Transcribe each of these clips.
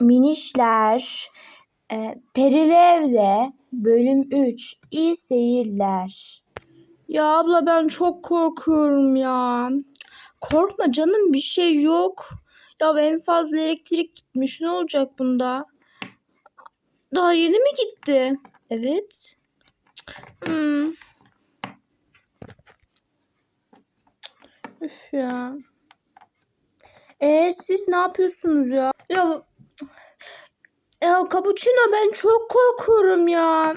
Minişler. E, Perilev'de bölüm 3. İyi seyirler. Ya abla ben çok korkuyorum ya. Korkma canım bir şey yok. Ya en fazla elektrik gitmiş. Ne olacak bunda? Daha yeni mi gitti? Evet. Hmm. Üf ya. E siz ne yapıyorsunuz ya? Ya ya Cappuccino ben çok korkuyorum ya.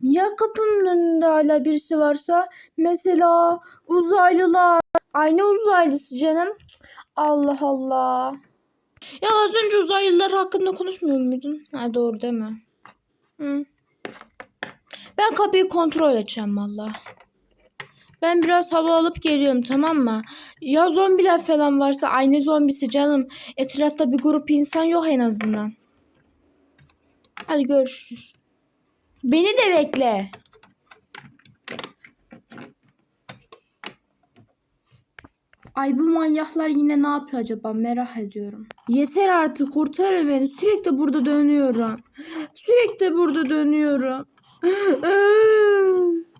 Ya kapının önünde hala birisi varsa mesela uzaylılar. Aynı uzaylısı canım. Allah Allah. Ya az önce uzaylılar hakkında konuşmuyor muydun? Ha doğru değil mi? Hı. Ben kapıyı kontrol edeceğim valla. Ben biraz hava alıp geliyorum tamam mı? Ya zombiler falan varsa aynı zombisi canım. Etrafta bir grup insan yok en azından. Hadi görüşürüz. Beni de bekle. Ay bu manyaklar yine ne yapıyor acaba merak ediyorum. Yeter artık kurtar beni. Sürekli burada dönüyorum. Sürekli burada dönüyorum.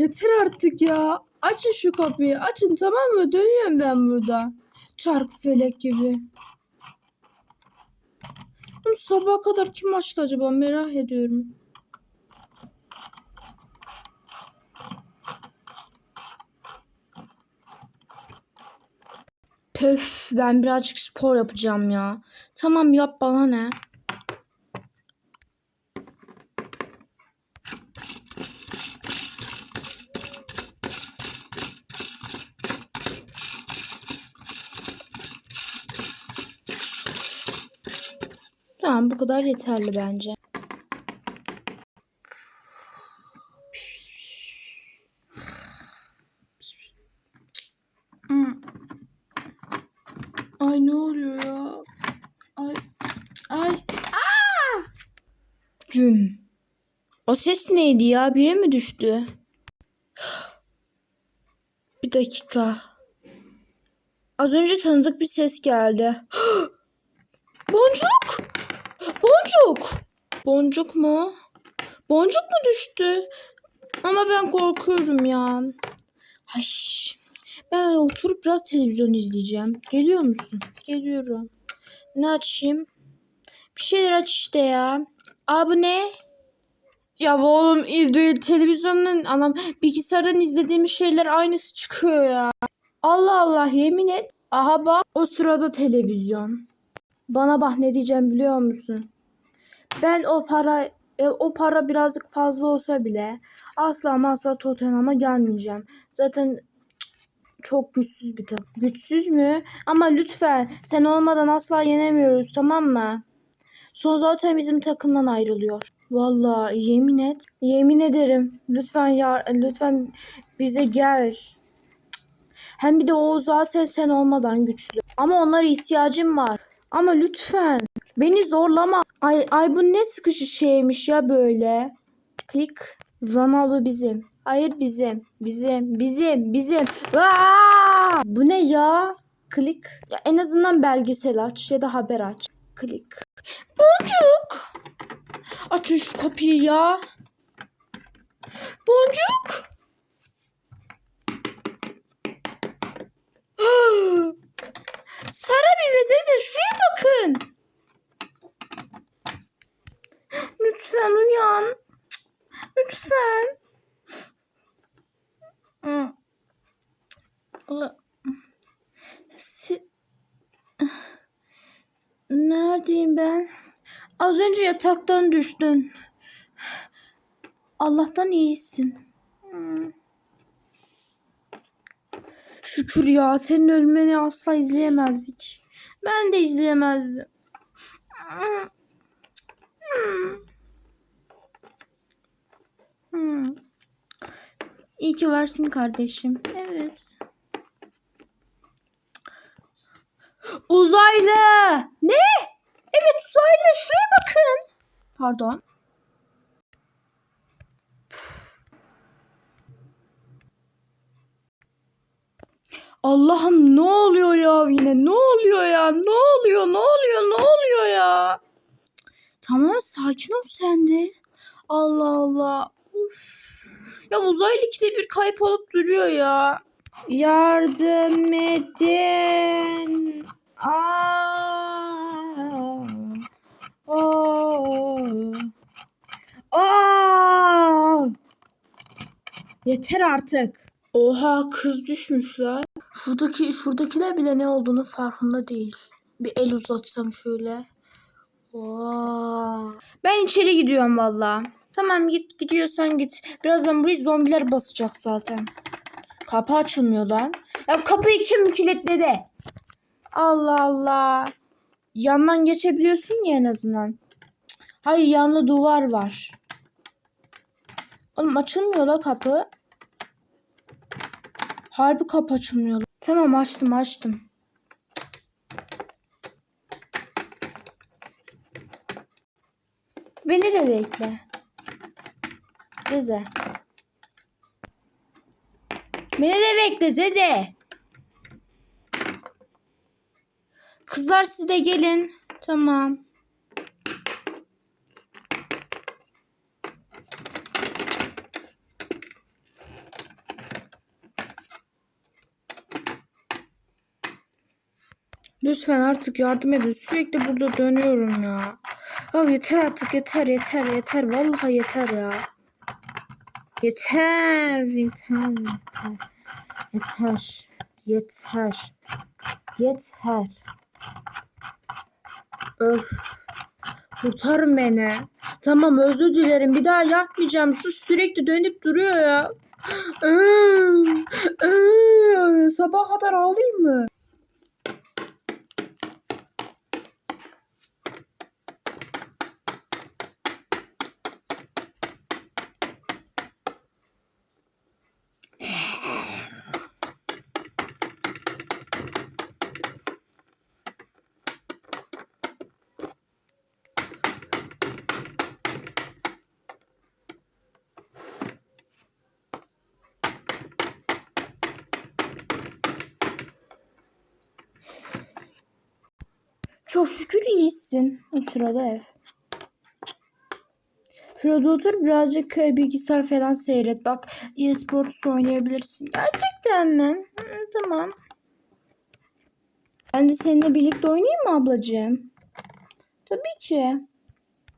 Yeter artık ya. Açın şu kapıyı. Açın tamam mı? Dönüyorum ben burada. Çark felek gibi. Bunu sabaha kadar kim açtı acaba merak ediyorum. Pöf ben birazcık spor yapacağım ya. Tamam yap bana ne? Tamam bu kadar yeterli bence. Hmm. Ay ne oluyor ya? Ay. Ay. Aa! Cüm. O ses neydi ya? Biri mi düştü? Bir dakika. Az önce tanıdık bir ses geldi. Boncuk! Boncuk! Boncuk mu? Boncuk mu düştü? Ama ben korkuyorum ya. Ay, ben oturup biraz televizyon izleyeceğim. Geliyor musun? Geliyorum. Ne açayım? Bir şeyler aç işte ya. Aa bu ne? Ya oğlum televizyondan anam bilgisayardan izlediğimiz şeyler aynısı çıkıyor ya. Allah Allah yemin et. Aha bak o sırada televizyon. Bana bak ne diyeceğim biliyor musun? Ben o para e, o para birazcık fazla olsa bile asla asla Tottenham'a gelmeyeceğim. Zaten çok güçsüz bir takım. Güçsüz mü? Ama lütfen sen olmadan asla yenemiyoruz tamam mı? Son zaten bizim takımdan ayrılıyor. Vallahi yemin et. Yemin ederim. Lütfen ya lütfen bize gel. Hem bir de o zaten sen olmadan güçlü. Ama onlara ihtiyacım var. Ama lütfen. Beni zorlama. Ay, ay bu ne sıkıcı şeymiş ya böyle. Klik. Ronaldo bizim. Hayır bizim. Bizim. Bizim. Bizim. Aa! Bu ne ya? Klik. Ya en azından belgesel aç ya da haber aç. Klik. Boncuk. Açın şu kapıyı ya. Boncuk. Sara bir ve Zeze şuraya bakın. Lütfen uyan. Lütfen. Neredeyim ben? Az önce yataktan düştün. Allah'tan iyisin. Hı. Şükür ya senin ölmeni asla izleyemezdik. Ben de izleyemezdim. İyi ki varsın kardeşim. Evet. Uzaylı. Ne? Evet uzaylı. Şuraya bakın. Pardon. Allah'ım ne oluyor ya yine? Ne oluyor ya? Ne oluyor? Ne oluyor? Ne oluyor ya? Tamam sakin ol sen de. Allah Allah. Uf. Ya uzaylı ikide bir kayıp olup duruyor ya. Yardım edin. Aa. Aa. Aa. Yeter artık. Oha kız düşmüşler. Şuradaki şuradakiler bile ne olduğunu farkında değil. Bir el uzatsam şöyle. Oo. Ben içeri gidiyorum valla. Tamam git gidiyorsan git. Birazdan burayı zombiler basacak zaten. Kapı açılmıyor lan. Ya kapıyı kim kilitledi? Allah Allah. Yandan geçebiliyorsun ya en azından. Hayır yanında duvar var. Oğlum açılmıyor la kapı. Harbi kapı açılmıyor. Tamam açtım açtım. Beni de bekle. Zeze. Beni de bekle Zeze. Kızlar siz de gelin. Tamam. Lütfen artık yardım edin. Sürekli burada dönüyorum ya. Ya yeter artık yeter yeter yeter. Vallahi yeter ya. Yeter yeter yeter. Yeter. Yeter. Yeter. Öf. Kurtarın beni. Tamam özür dilerim. Bir daha yapmayacağım. Sus sürekli dönüp duruyor ya. Iı, ıı. Sabah kadar ağlayayım mı? Çok şükür iyisin. O sırada ev. Şurada otur birazcık e, bilgisayar falan seyret. Bak e-sports oynayabilirsin. Gerçekten mi? Hı, tamam. Ben de seninle birlikte oynayayım mı ablacığım? Tabii ki.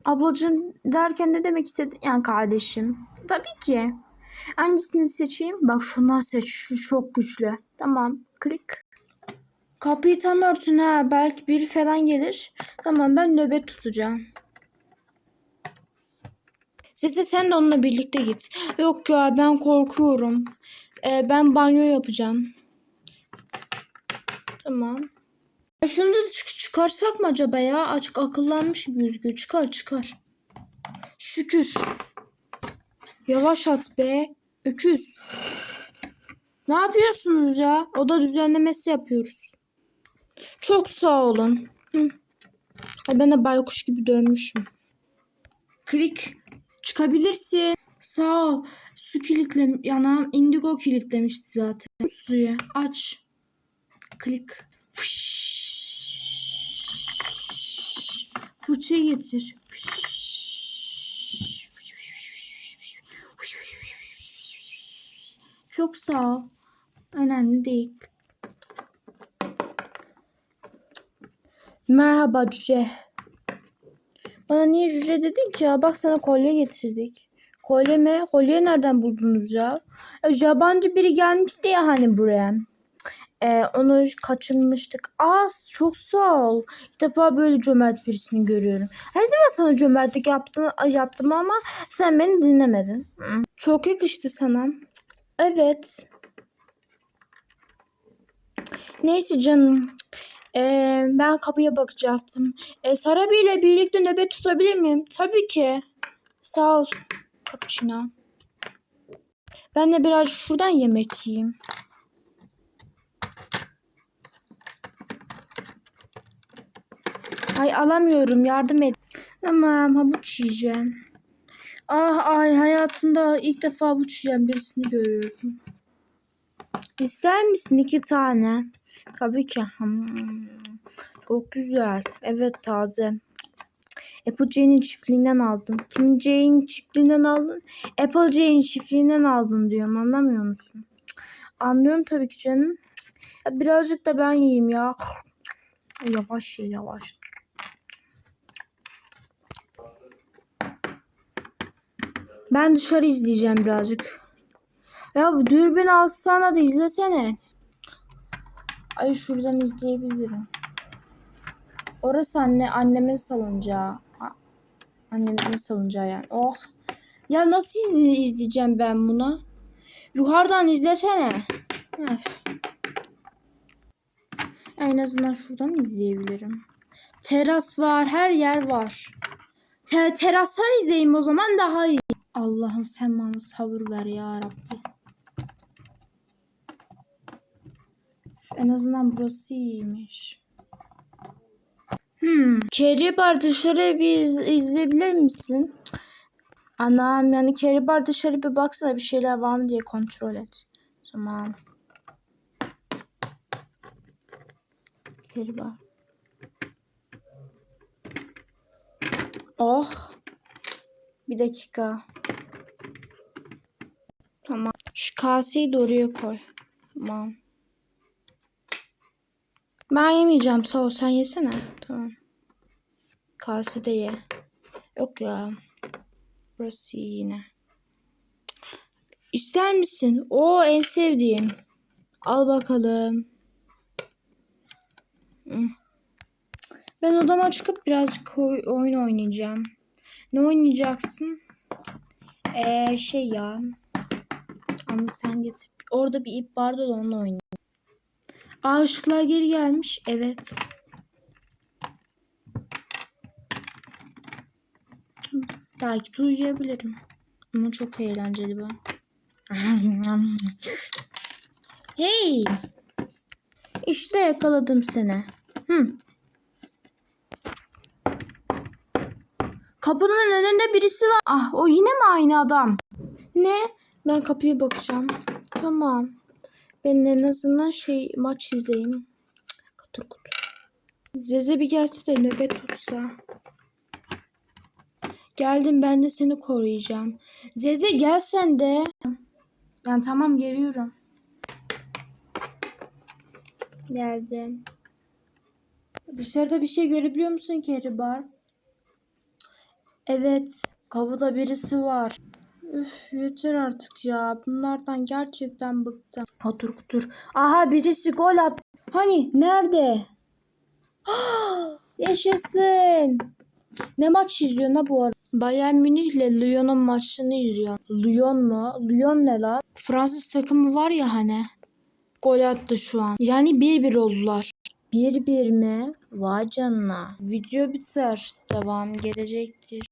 Ablacığım derken ne demek istedin? Yani kardeşim. Tabii ki. Hangisini seçeyim? Bak şundan seç. Şu çok güçlü. Tamam. Klik. Kapıyı tam örtün ha. Belki biri falan gelir. Tamam ben nöbet tutacağım. Size sen de onunla birlikte git. Yok ya ben korkuyorum. Ee, ben banyo yapacağım. Tamam. Ya Şunu da çık- çıkarsak mı acaba ya? Açık akıllanmış gibi gözüküyor. Çıkar çıkar. Şükür. Yavaş at be. Öküz. Ne yapıyorsunuz ya? Oda düzenlemesi yapıyoruz. Çok sağ olun. Hı. Ben de baykuş gibi dönmüşüm. Klik. Çıkabilirsin. Sağ ol. Su kilitle yanağım indigo kilitlemişti zaten. Suyu aç. Klik. Fış. Fırça getir. Fış. Çok sağ ol. Önemli değil. Merhaba cüce. Bana niye cüce dedin ki ya? Bak sana kolye getirdik. Kolye mi? Kolye nereden buldunuz ya? E, yabancı biri gelmişti ya hani buraya. E, onu kaçırmıştık. Az çok sağ ol. İlk defa böyle cömert birisini görüyorum. Her zaman sana cömertlik yaptım, yaptım ama sen beni dinlemedin. Çok yakıştı sana. Evet. Neyse canım. Ee, ben kapıya bakacaktım. Ee, Sarabi ile birlikte nöbet tutabilir miyim? Tabii ki. Sağ ol. Cappuccino. Ben de biraz şuradan yemek yiyeyim. Ay alamıyorum yardım et. Tamam havuç yiyeceğim. Ah ay hayatımda ilk defa havuç yiyen birisini görüyorum. İster misin iki tane? Tabii ki. Hmm, Çok güzel. Evet taze. Applejane'in çiftliğinden aldım. Kim Jane çiftliğinden aldın? Applejane'in çiftliğinden aldın diyorum. Anlamıyor musun? Anlıyorum tabii ki canım. Ya birazcık da ben yiyeyim ya. Yavaş ye yavaş. Ben dışarı izleyeceğim birazcık. Ya dürbün alsana da izlesene. Ay şuradan izleyebilirim. Orası anne annemin salıncağı. Annemizin salıncağı yani. Oh. Ya nasıl izle- izleyeceğim ben bunu? Yukarıdan izlesene. Öf. En azından şuradan izleyebilirim. Teras var, her yer var. Te terastan izleyeyim o zaman daha iyi. Allah'ım sen bana sabır ver ya Rabbi. En azından burası iyiymiş. Hmm. Keribar dışarı bir iz- izleyebilir misin? Anam yani Keribar dışarı bir baksana bir şeyler var mı diye kontrol et. Tamam. Keribar. Oh. Bir dakika. Tamam. Şu kaseyi de koy. Tamam. Ben yemeyeceğim sağ ol sen yesene. Tamam. Kasede ye. Yok ya. Burası yine. İster misin? O en sevdiğim. Al bakalım. Hı. Ben odama çıkıp birazcık oy- oyun oynayacağım. Ne oynayacaksın? Ee, şey ya. Anne sen getir. Orada bir ip vardı da onunla oynayayım. Aa geri gelmiş. Evet. Belki de uyuyabilirim. Ama çok eğlenceli bu. hey! İşte yakaladım seni. Hı. Kapının önünde birisi var. Ah o yine mi aynı adam? Ne? Ben kapıya bakacağım. Tamam. Ben en azından şey maç izleyeyim. Kutur kutur. Zeze bir gelse de nöbet tutsa. Geldim ben de seni koruyacağım. Zeze gel sen de. Yani tamam geliyorum. Geldim. Dışarıda bir şey görebiliyor musun Keribar? Evet. Kapıda birisi var. Üf yeter artık ya. Bunlardan gerçekten bıktım. Otur kutur. Aha birisi gol at. Hani nerede? Yaşasın. Ne maç izliyorsun ha bu arada? Bayern Münih ile Lyon'un maçını izliyorum. Lyon mu? Lyon ne la? Fransız takımı var ya hani. Gol attı şu an. Yani 1-1 oldular. 1-1 mi? Vay canına. Video biter. Devam gelecektir.